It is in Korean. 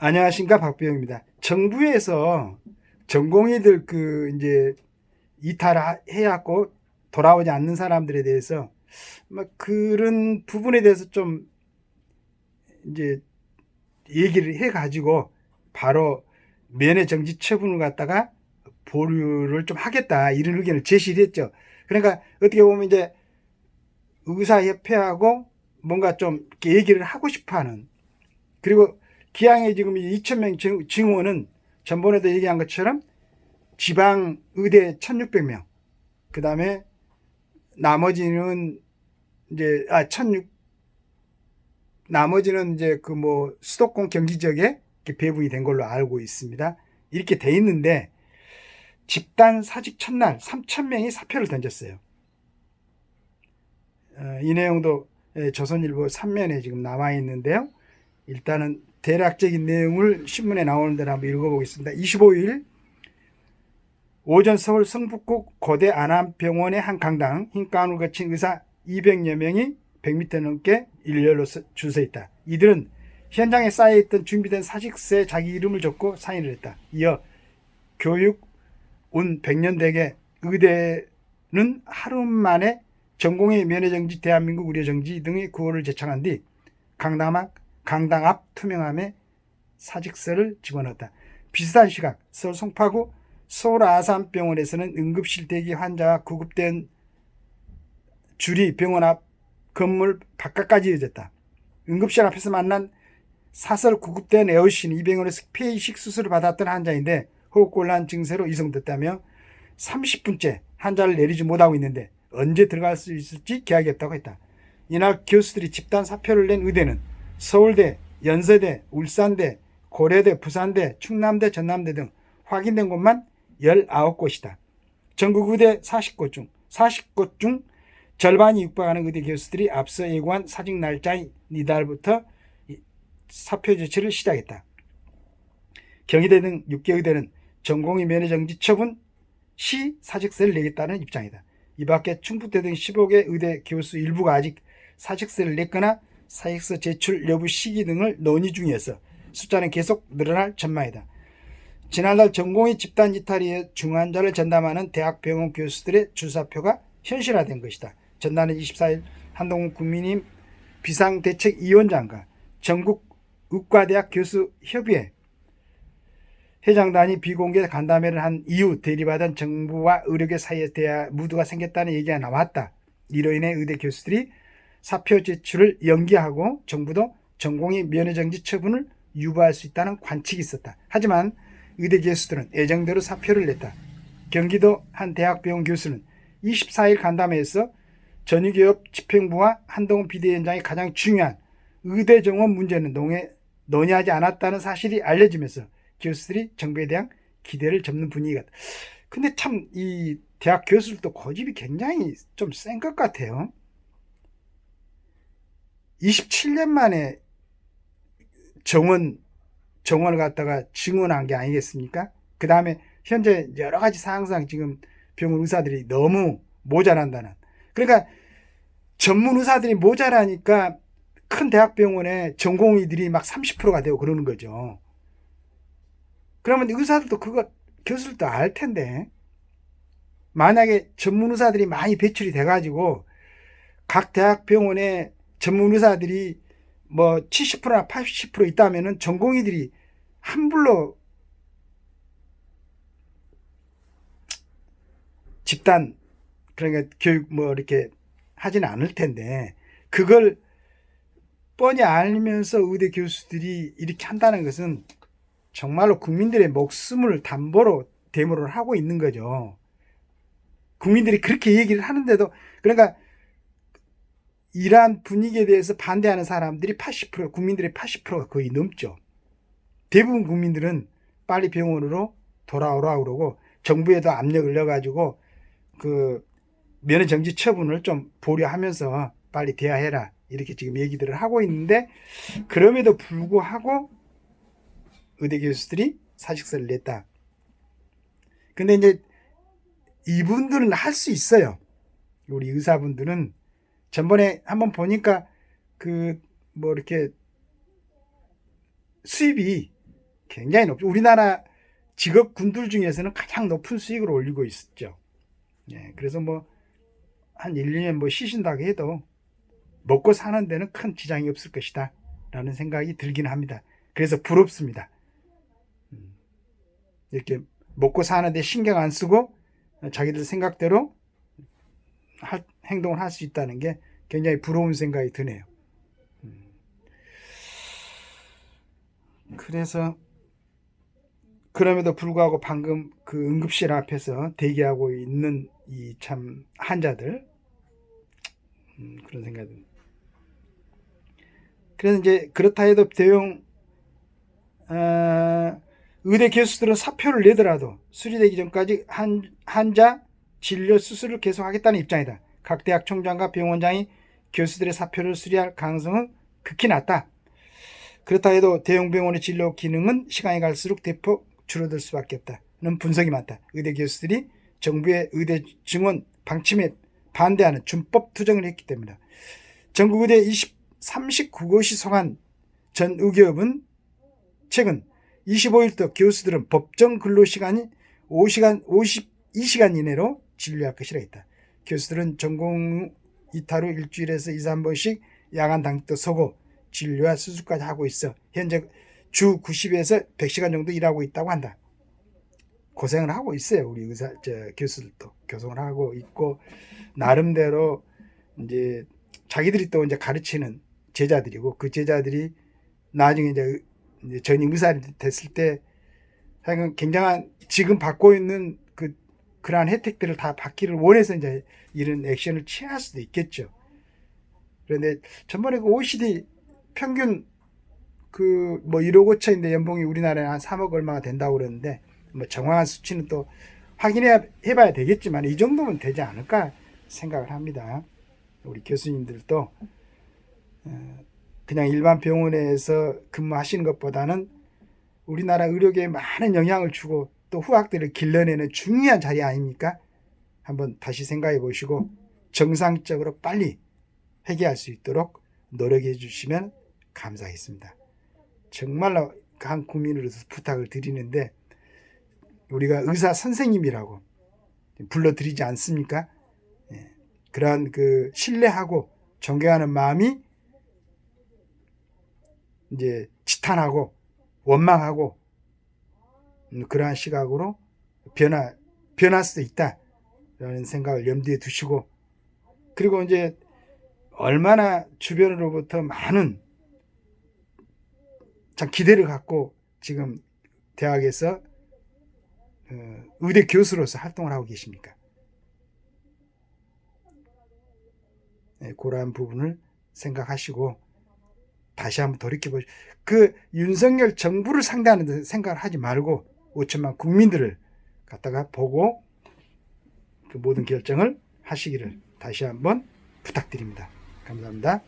안녕하십니까 박병입니다. 정부에서 전공의들 그 이제 이탈해갖고 돌아오지 않는 사람들에 대해서 막 그런 부분에 대해서 좀 이제 얘기를 해가지고 바로 면회 정지 처분을 갖다가 보류를 좀 하겠다 이런 의견을 제시를 했죠. 그러니까 어떻게 보면 이제 의사협회하고 뭔가 좀 얘기를 하고 싶어하는 그리고 기왕에 지금 2,000명 증원은 전번에도 얘기한 것처럼 지방 의대 1,600명 그 다음에 나머지는 이제 아 1,600 나머지는 이제 그 뭐 수도권 경기 지역에 배분이 된 걸로 알고 있습니다. 이렇게 돼 있는데 집단 사직 첫날 3,000명이 사표를 던졌어요. 어, 이 내용도 예, 조선일보 3면에 지금 남아 있는데요. 일단은 대략적인 내용을 신문에 나오는 대로 한번 읽어보겠습니다. 25일 오전 서울 성북구 고대 안암병원의 한 강당 흰 가운을 거친 의사 200여 명이 100m 넘게 일렬로 줄서 있다. 이들은 현장에 쌓여있던 준비된 사직서에 자기 이름을 적고 사인을 했다. 이어 교육 온 100년 대계 의대는 하루 만에 전공의 면회정지, 대한민국 의료정지 등의 구호를 제청한 뒤 강당 앞, 강당 앞 투명함에 사직서를 집어넣었다. 비슷한 시각 서울 송파구 서울 아산병원에서는 응급실 대기 환자와 구급된 줄이 병원 앞 건물 바깥까지 이어졌다. 응급실 앞에서 만난 사설 구급된 에어신 이 병원에서 폐이식 수술을 받았던 환자인데 호흡곤란 증세로 이송됐다며 30분째 환자를 내리지 못하고 있는데 언제 들어갈 수 있을지 계약이 없다고 했다. 이날 교수들이 집단 사표를 낸 의대는 서울대, 연세대, 울산대, 고려대, 부산대, 충남대, 전남대 등 확인된 곳만 19곳이다. 전국 의대 40곳 중 40곳 중 절반이 육박하는 의대 교수들이 앞서 예고한 사직 날짜인 이달부터 사표 제출을 시작했다. 경희대 등 6개 의대는 전공의 면회 정지 처분 시 사직서를 내겠다는 입장이다. 이 밖에 충북대 등 15개 의대 교수 일부가 아직 사직서를 냈거나 사직서 제출 여부 시기 등을 논의 중이어서 숫자는 계속 늘어날 전망이다. 지난달 전공의 집단 이탈에 중환자를 전담하는 대학 병원 교수들의 주사표가 현실화된 것이다. 전날은 24일 한동훈 국민임 비상대책위원장과 전국 의과대학 교수 협의회 회장단이 비공개 간담회를 한 이후 대립하던 정부와 의료계 사이에 대한 무드가 생겼다는 얘기가 나왔다. 이로 인해 의대 교수들이 사표 제출을 연기하고 정부도 전공의 면회정지 처분을 유보할 수 있다는 관측이 있었다. 하지만 의대 교수들은 예정대로 사표를 냈다. 경기도 한 대학 병원 교수는 24일 간담회에서 전유교협 집행부와 한동훈 비대위원장이 가장 중요한 의대 정원 문제는 논의, 논의하지 않았다는 사실이 알려지면서 교수들이 정부에 대한 기대를 접는 분위기가. 근데 참 이 대학 교수들도 고집이 굉장히 좀 센 것 같아요. 27년 만에 정원 정원을 갖다가 증원한 게 아니겠습니까? 그 다음에 현재 여러 가지 사항상 지금 병원 의사들이 너무 모자란다는. 그러니까 전문 의사들이 모자라니까 큰 대학병원에 전공의들이 막 30%가 되고 그러는 거죠. 그러면 의사들도 그거 교수들도 알 텐데 만약에 전문 의사들이 많이 배출이 돼가지고 각 대학병원에 전문 의사들이 뭐 70%나 80% 있다면은 전공의들이 한불로 집단 그러니까 교육 뭐 이렇게 하지는 않을 텐데 그걸 뻔히 알면서 의대 교수들이 이렇게 한다는 것은 정말로 국민들의 목숨을 담보로 대모를 하고 있는 거죠. 국민들이 그렇게 얘기를 하는데도 그러니까 이러한 분위기에 대해서 반대하는 사람들이 80% 국민들의 80%가 거의 넘죠. 대부분 국민들은 빨리 병원으로 돌아오라 그러고 정부에도 압력을 넣어가지고 그 면회 정지 처분을 좀 보류하면서 빨리 대화해라 이렇게 지금 얘기들을 하고 있는데 그럼에도 불구하고 의대 교수들이 사직서를 냈다. 근데 이제 이분들은 할 수 있어요. 우리 의사분들은 전번에 한번 보니까 그 뭐 이렇게 수입이 굉장히 높죠. 우리나라 직업 군들 중에서는 가장 높은 수익을 올리고 있었죠. 예, 그래서 뭐, 한 1, 2년 뭐 쉬신다고 해도 먹고 사는 데는 큰 지장이 없을 것이다. 라는 생각이 들긴 합니다. 그래서 부럽습니다. 음, 이렇게 먹고 사는데 신경 안 쓰고 자기들 생각대로 할- 행동을 할 수 있다는 게 굉장히 부러운 생각이 드네요. 음. 그래서 그럼에도 불구하고 방금 그 응급실 앞에서 대기하고 있는 이 참 환자들 음, 그런 생각이 듭니다. 그래서 이제 그렇다 해도 대형 어, 의대 교수들은 사표를 내더라도 수리되기 전까지 한, 환자 진료 수술을 계속하겠다는 입장이다. 각 대학 총장과 병원장이 교수들의 사표를 수리할 가능성은 극히 낮다. 그렇다 해도 대형 병원의 진료 기능은 시간이 갈수록 대폭 줄어들 수밖에 없다는 분석이 많다. 의대 교수들이 정부의 의대 증원 방침에 반대하는 준법 투쟁을 했기 때문이다. 전국 의대 20, 39곳이 성한 전 의교업은 최근 25일부터 교수들은 법정 근로 시간이 5시간 52시간 이내로 진료할 것이라 했다. 교수들은 전공 후 일주일에서 2, 3번씩 야간 당직도 서고 진료와 수술까지 하고 있어. 현재 주 90에서 100시간 정도 일하고 있다고 한다. 고생을 하고 있어요. 우리 의사 저 교수들도 교성을 하고 있고 나름대로 이제 자기들이 또 이제 가르치는 제자들이고 그 제자들이 나중에 이제 전임 의사가 됐을 때 하여간 굉장한 지금 받고 있는 그 그러한 혜택들을 다 받기를 원해서 이제 이런 액션을 취할 수도 있겠죠. 그런데 전번에 그 OECD 평균 그 뭐 1억 5천인데 연봉이 우리나라에 한 3억 얼마가 된다고 그러는데 뭐 정확한 수치는 또 확인해 해봐야 되겠지만 이 정도면 되지 않을까 생각을 합니다. 우리 교수님들도 어, 그냥 일반 병원에서 근무하시는 것보다는 우리나라 의료계에 많은 영향을 주고 또 후학들을 길러내는 중요한 자리 아닙니까? 한번 다시 생각해 보시고 정상적으로 빨리 회개할 수 있도록 노력해 주시면 감사하겠습니다. 정말로 한 국민으로서 부탁을 드리는데 우리가 의사 선생님이라고 불러드리지 않습니까? 예. 그러한 그 신뢰하고 존경하는 마음이 이제 지탄하고 원망하고 음, 그러한 시각으로 변화 변할 수도 있다라는 생각을 염두에 두시고 그리고 이제 얼마나 주변으로부터 많은 참 기대를 갖고 지금 대학에서 어, 의대 교수로서 활동을 하고 계십니까? 네, 그러한 부분을 생각하시고 다시 한번 돌이켜보시. 그 윤석열 정부를 상대하는 데 생각을 하지 말고 5천만 국민들을 갖다가 보고 그 모든 결정을 하시기를 다시 한번 부탁드립니다. 감사합니다.